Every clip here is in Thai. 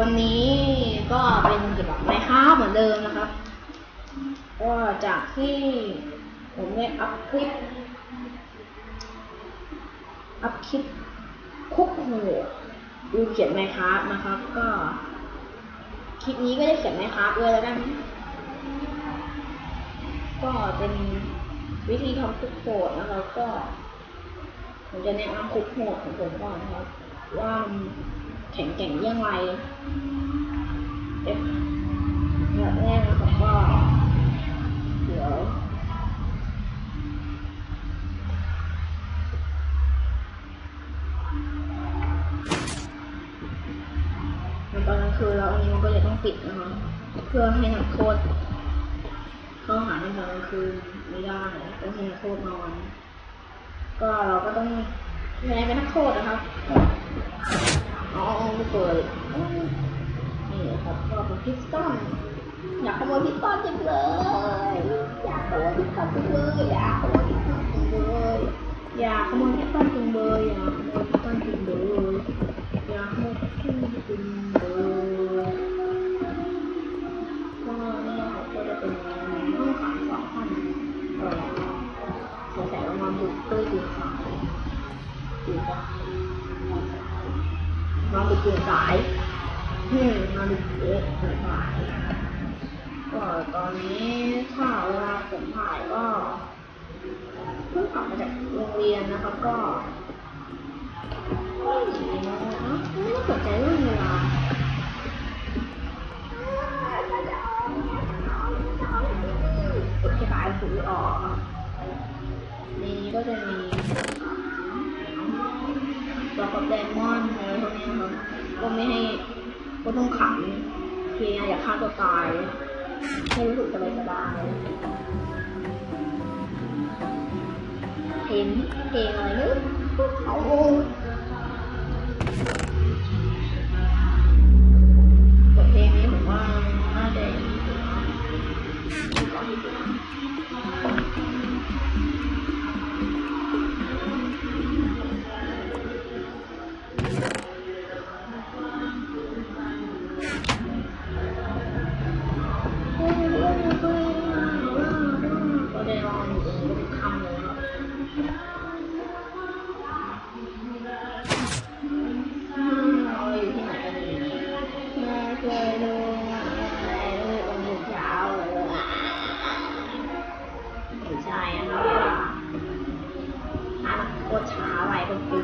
วันนี้ก็เป็นเกี่ยวกับไมค้าเหมือนเดิมนะครับ ก็จากที่ผมได้อัพคลิป อัพคลิปคุกโหดูเขียนไมค้านะครับ ก็คลิปนี้ก็ได้เขียนไมค้าด้วยแล้วกันก็เป็นวิธีทำคุกโหดนะครับก็ ผมจะแนะนำคุกโหดของผมก่อนนะครับ ว่ามัน แข็งแกร่งยังไงเอฟแบบแรกนะครับก็เดี๋ยวมันตอนกลางคืนแล้วอันนี้มันก็จะต้องปิดนะคะเพื่อให้นักโทษเข้าหาในตอนกลางคืนไม่ได้ต้องให้นักโทษนอน ก็เราก็ต้องแม้เป็นนักโทษนะครับ เปิดนี่ครับก็เป็นพิสตันอยากขโมยพิสตันจังเลยอยากขโมยพิสตันจังเลยอยากขโมยพิสตันจังเลยอยากขโมยพิสตันจังเลยอยากขโมยพิสตันจังเลย ตอนนี้ถ้าเวลาผมถ่ายก็เพิ่งกลับมาจากโรงเรียนนะครับก็ไม่กี่โมงนะไม่สนใจเรื่องเวลากดแค่ปลายหูออกในนี้ก็จะมีตัวกับแดมอนอะไรพวกนี้ครับก็ไม่ให้ก็ต้องขังเพียงอย่าฆ่าตัวตาย ให้รู้สึกสบายสบายเพลงเพลงอะไรนึกเอา ก็ได้รออยู่ตรงนี้เป็นคำเลยครับเราอยู่ที่ไหนกันดีมาช่วยดูอะไรลูกวันหยุดยาวเลยไม่ใช่นะครับอ่านโคตรช้าไปเป็นปี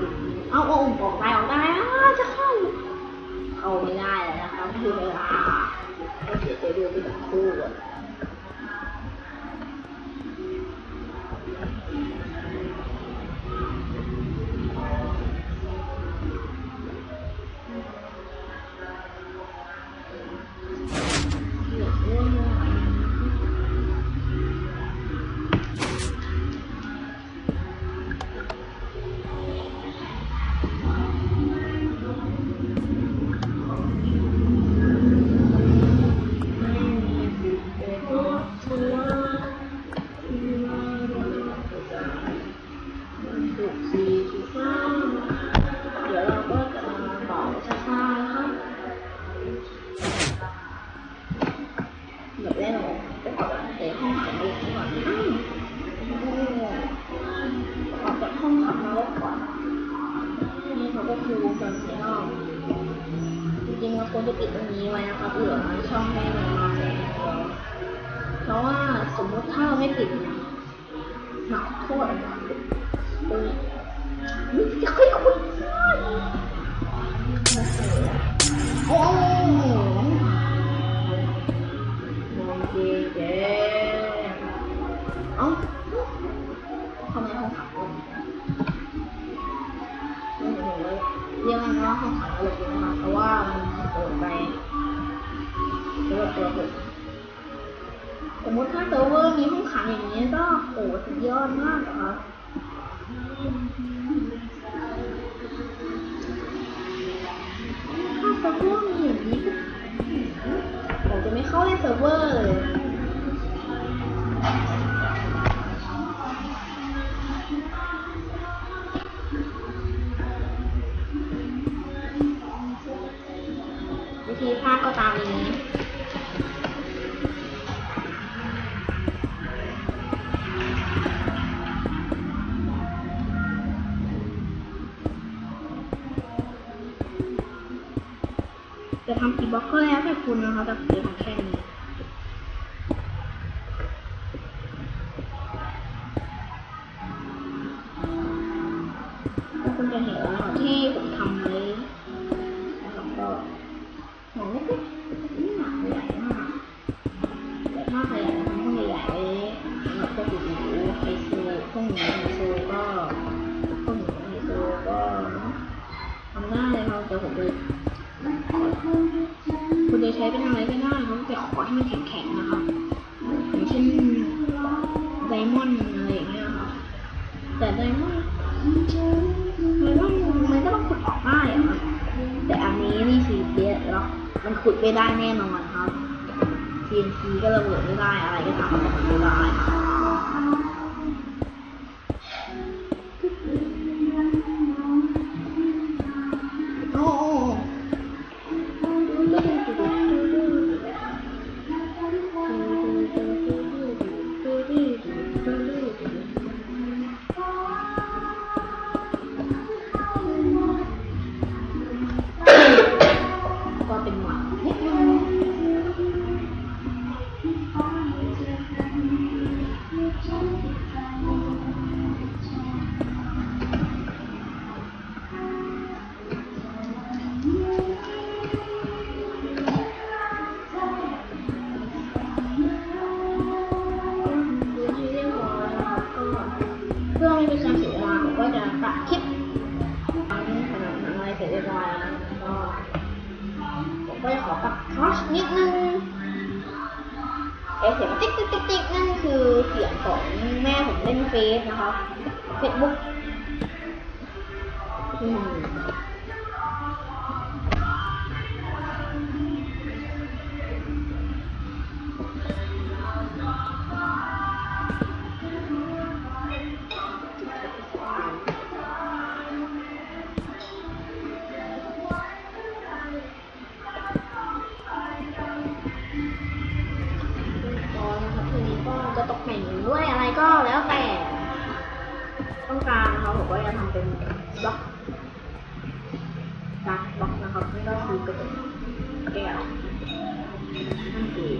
เอาเอาอุ่ออกได้ออกได้อะจะเข้าเข้าไม่ได้แล้วน จะปิดตรงนี้ไว้นะครับเหลือช่องให้มันมาแสงเดียวเพราะว่าสมมติถ้าเราไม่ปิดเนี่ยหนักโทษเออนี่จะค่อยคุยโอ้โหมองเจ๊เจ๊เอ้าทำไมห้องขังลงไม่เห็นเลยเรียกมันว่าห้องขังระบบนะคะเพราะว่า มมติถ้าเซิร์ฟเวอร์มีห้องขังอย่างนี้ก็โอ้สุดยอดมากครับถ้าเซิร์ฟเวอร์มีอย่างนี้ก็ผมจะไม่เข้าเล่นเซิร์ฟเวอร์เลย จะทำกี่บล็อกก็แล้วแต่คุณนะคะแต่ผมจะทำแค่นี้คุณจะเห็นว่าที่ผมทำไว้นะครับก็หนังเล็กๆนี่หนังใหญ่มากใหญ่มากเลยทำพวกใหญ่ๆไว้สำหรับพวกหนูไฮโซพวกหนูไฮโซก็พวกหนูไฮโซก็ทำได้เลยครับแต่ผมเลย คุณจะใช้เป็นอะไรก็ได้ครับแต่ขอให้มันแข็งๆนะครับอย่างเช่นไดมอนด์อะไรอย่างเงี้ยครับแต่ไดมอนด์ไดมอนด์มันก็ต้องขุดออกได้อะครับแต่อันนี้นี่สีเดียแล้วมันขุดไม่ได้แน่นอนครับ TNT ก็ระเบิดไม่ได้อะไรก็ทำไม่ได้ พื่อไม่มีการเสียเวลาผมก็จะตัดคลิปทั้งขนาดนั้นอะไรเสร็จเรียบร้อยแล้วก็ผมก็จะขอปรับคอสนิดนึงไอเสียงติ๊กติ๊กติ๊กติ๊กนั่นคือเสียงของแม่ผมเล่นเฟซนะคะเฟซบุ๊กอืม ตก็จะตกแต่งด้วยอะไรก็แล้วแต่ ต้องการนะครับผมก็จะทำเป็นบล็อกการบล็อกนะครับนี่ก็คือกระจกแก้วนั่นเอง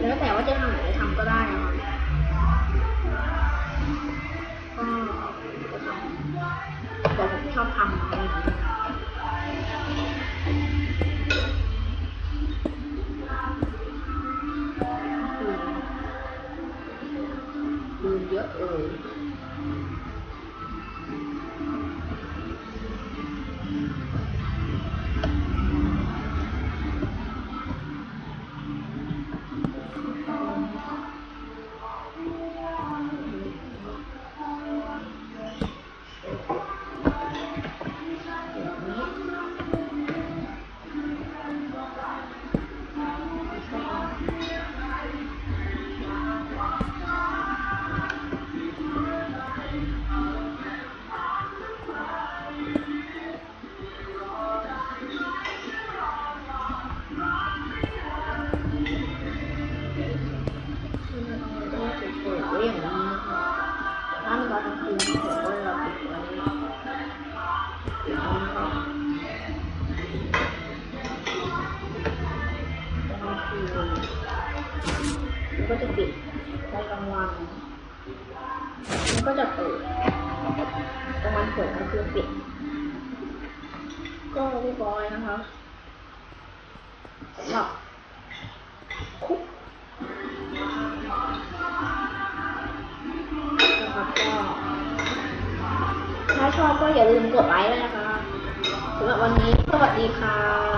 แล้วแต่ว่าจะทำไหนทำก็ได้นะครับก็จะทำแต่ผมชอบทำอะไรอย่างนี้ลืมเยอะเอ่ย ตอนกลางคืนผมก็จะปิดไว้ปิดไว้นะครับตอนกลางมันก็จะปิดในกลางวันมันก็จะเปิดกลางวันเปิดกลางคืนปิด ก็เรียบร้อยนะคะสำหรับคุกนะครับก็ ถ้าชอบก็อย่าลืมกดไลค์ด้วยนะคะสำหรับวันนี้สวัสดีครับ